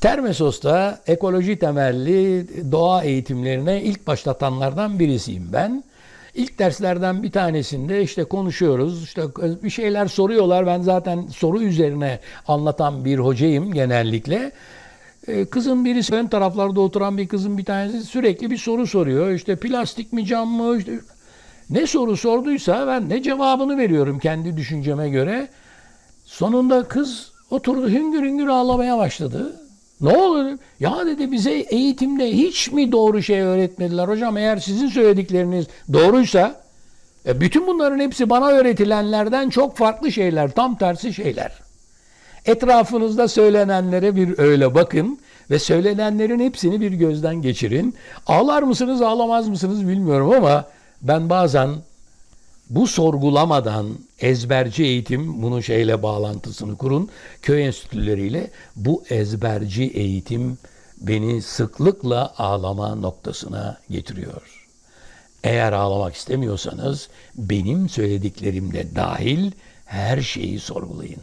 Termesos'ta ekoloji temelli doğa eğitimlerine ilk başlatanlardan birisiyim ben. İlk derslerden bir tanesinde işte konuşuyoruz, işte bir şeyler soruyorlar. Ben zaten soru üzerine anlatan bir hocayım genellikle. Ee, Kızın birisi ön taraflarda oturan bir kızın bir tanesi sürekli bir soru soruyor. İşte plastik mi cam mı? İşte ne soru sorduysa ben ne cevabını veriyorum kendi düşünceme göre. Sonunda kız oturdu hüngür hüngür ağlamaya başladı. Ne olur? Ya dedi bize eğitimde hiç mi doğru şey öğretmediler hocam? Eğer sizin söyledikleriniz doğruysa e, bütün bunların hepsi bana öğretilenlerden çok farklı şeyler, tam tersi şeyler. Etrafınızda söylenenlere bir öyle bakın ve söylenenlerin hepsini bir gözden geçirin. Ağlar mısınız, ağlamaz mısınız bilmiyorum ama ben bazen bu sorgulamadan ezberci eğitim bunun şeyle bağlantısını kurun köy enstitüleriyle bu ezberci eğitim beni sıklıkla ağlama noktasına getiriyor. Eğer ağlamak istemiyorsanız benim söylediklerimde dahil her şeyi sorgulayın.